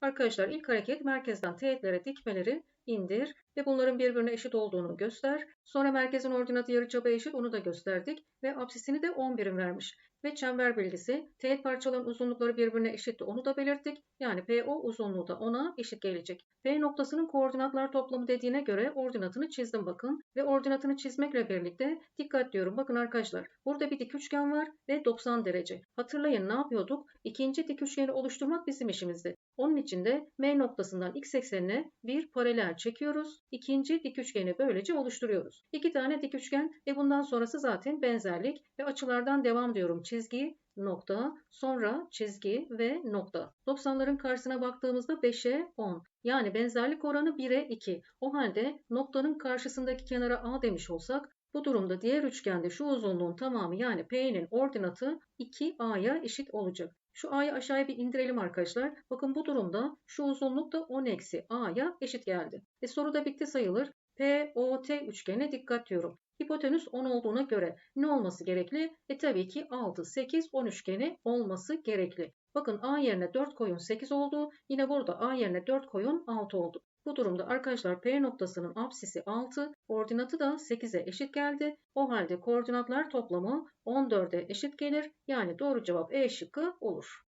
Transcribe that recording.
Arkadaşlar ilk hareket merkezden teğetlere dikmeleri indir ve bunların birbirine eşit olduğunu göster. Sonra merkezin ordinatı yarıçapı eşit onu da gösterdik ve apsisini de 10 birim vermiş. Ve çember bilgisi teğet parçaların uzunlukları birbirine eşitti onu da belirttik. Yani PO uzunluğu da ona eşit gelecek. P noktasının koordinatlar toplamı dediğine göre ordinatını çizdim bakın. Ve ordinatını çizmekle birlikte dikkat diyorum. Bakın arkadaşlar burada bir dik üçgen var ve 90 derece. Hatırlayın ne yapıyorduk? İkinci dik üçgeni oluşturmak bizim işimizdi. Onun için de M noktasından x eksenine bir paralel çekiyoruz. İkinci dik üçgeni böylece oluşturuyoruz. İki tane dik üçgen ve bundan sonrası zaten benzerlik ve açılardan devam diyorum. Çizgi, nokta, sonra çizgi ve nokta. 90'ların karşısına baktığımızda 5'e 10. Yani benzerlik oranı 1'e 2. O halde noktanın karşısındaki kenara A demiş olsak bu durumda diğer üçgende şu uzunluğun tamamı yani P'nin ordinatı 2A'ya eşit olacak. Şu a'yı aşağıya bir indirelim arkadaşlar. Bakın bu durumda şu uzunluk da 10 eksi a'ya eşit geldi. E soru da bitti sayılır. POT üçgenine dikkat diyorum. Hipotenüs 10 olduğuna göre ne olması gerekli? E tabii ki 6, 8, 10 üçgeni olması gerekli. Bakın A yerine 4 koyun 8 oldu. Yine burada A yerine 4 koyun 6 oldu. Bu durumda arkadaşlar P noktasının apsisi 6, ordinatı da 8'e eşit geldi. O halde koordinatlar toplamı 14'e eşit gelir. Yani doğru cevap E şıkkı olur.